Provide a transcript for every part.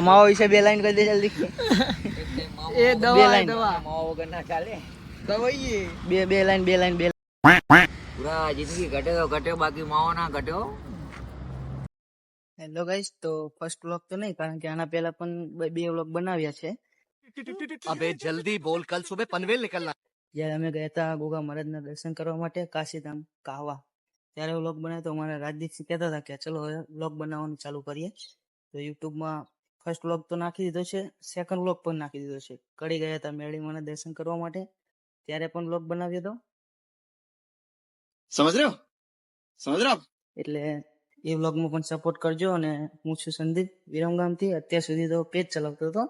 માવો વિશે બે લાઈન કરી દે જલ્દી. એ દવા દવા માવો વગર ના ચાલે. દવાઈએ. બે બે લાઈન બે લાઈન બે પૂરા જિંદગી ઘટે તો ઘટ્યો બાકી માવો ના ઘટ્યો હેલો ગાઈસ તો ફર્સ્ટ વ્લોગ તો નહીં કારણ કે આના પહેલા પણ બે વ્લોગ બનાવ્યા છે. અબે જલ્દી બોલ કલ સુબહ પનવેલ નીકળના. જ્યારે અમે ગયા હતા ગોગા મહારાજના દર્શન કરવા માટે કાશીધામ કાવા. ત્યારે વ્લોગ બનાવ્યો તો અમારા રાજદીપસિંહ કહેતા હતા કે ચલો હવે વ્લોગ બનાવવાનું ચાલુ કરીએ. તો યુટ્યુબમાં ફર્સ્ટ વ્લોગ તો નાખી દીધો છે સેકન્ડ વ્લોગ પણ નાખી દીધો છે. કડી ગયા હતા મેળી મને દર્શન કરવા માટે. ત્યારે પણ વ્લોગ બનાવ્યો હતો સમજ રહ્યો? એટલે એ વ્લોગમાં પણ સપોર્ટ કરજો અને હું છું સંદીપ વિરમગામથી. અત્યાર સુધી તો પેજ ચલાવતો હતો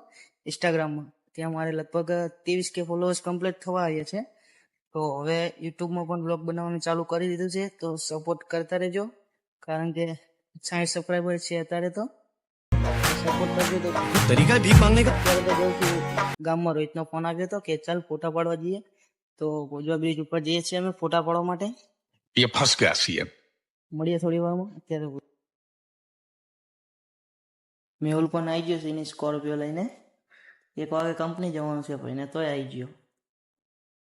ઇન્સ્ટાગ્રામમાં ત્યાં મારે લગભગ ત્રેવીસ કે ફોલોઅર્સ કમ્પ્લીટ થવા આવ્યા છે. તો હવે યુટ્યુબમાં પણ બ્લોગ બનાવવાનું ચાલુ કરી દીધું છે તો સપોર્ટ કરતા રહેજો. કારણ કે સાઠ સબસ્ક્રાઈબર છે અત્યારે તો. તરીકા ભીખ માંગને કા ગામમાં રોહિતનો ફોન આવ્યો હતો કે ચાલ ફોટા પાડવા જઈએ. તો ગોજવા બ્રિજ ઉપર જઈએ છીએ અમે ફોટા પાડવા માટે. એ ફસ ગયા છીએ મળીએ થોડી વારમાં. અત્યારે મેહુલ પણ આવી ગયો છે એની સ્કોર્પિયો લઈને. એક વાગે કંપની જવાનું છે ભાઈને તોય આવી ગયો.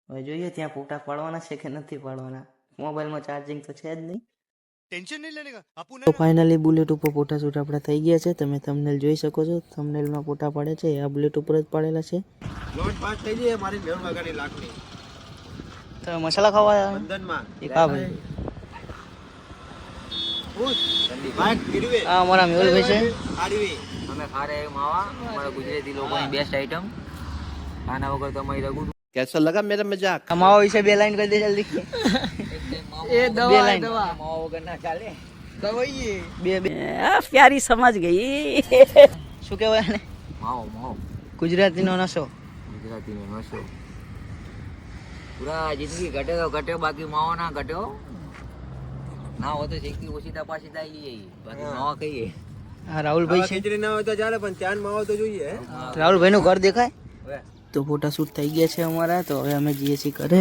હવે જોઈએ ત્યાં ફોટા પાડવાના છે કે નથી પાડવાના. મોબાઈલમાં ચાર્જિંગ તો છે જ નહીં. ટેન્શન નહીં લેને આપું ફાઇનલી બુલેટ ઉપર ફોટા શૂટ આપણા થઈ ગયા છે. તમે થંબનેલ જોઈ શકો છો. થંબનેલમાં ફોટા પાડે છે. આ બુલેટ ઉપર જ પાડેલા છે. લોટ પાસ થઈ જાય મારી મેળ વાગાની લાકડી. તો મસાલા ખાવા બંધનમાં. એક આ ભાઈ માવા. અમારા ગુજરાતી લોકોની બેસ્ટ આઈટમ ખાના વગર તમારી રગું કેસો લગા મેરા મજાક કમાવા વિશે બે લાઈન કરી દે જલ્દી. પ્યારી સમજ ગઈ. શું કહેવાય ને માવો માવો. ગુજરાતીનો નશો. ગુજરાતીનો નશો. પૂરા જિંદગી ઘટે તો ઘટ્યો બાકી માવો ના ઘટ્યો. ના હોય તો શેકી ઓછીતા પાછી થાય જઈએ બાકી માવા કહીએ રાહુલભાઈ ખેંચડી ના હોય તો ચાલે પણ ચાન માવો તો જોઈએ રાહુલભાઈ નું ઘર દેખાય? તો ફોટા શૂટ થઈ ગયા છે અમારા તો હવે અમે જઈએ છીએ ઘરે.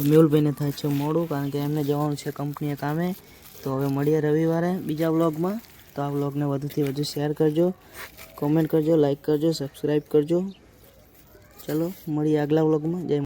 તો મેહુલભાઈને થાય છે મોડું કારણ કે એમને જવાનું છે કંપનીએ કામે. તો હવે મળીએ રવિવારે બીજા વ્લોગમાં. તો આ વ્લોગને વધુથી વધુ શેર કરજો, કોમેન્ટ કરજો, લાઈક કરજો, સબસ્ક્રાઈબ કરજો. ચલો, મળીએ આગલા વ્લોગમાં. જય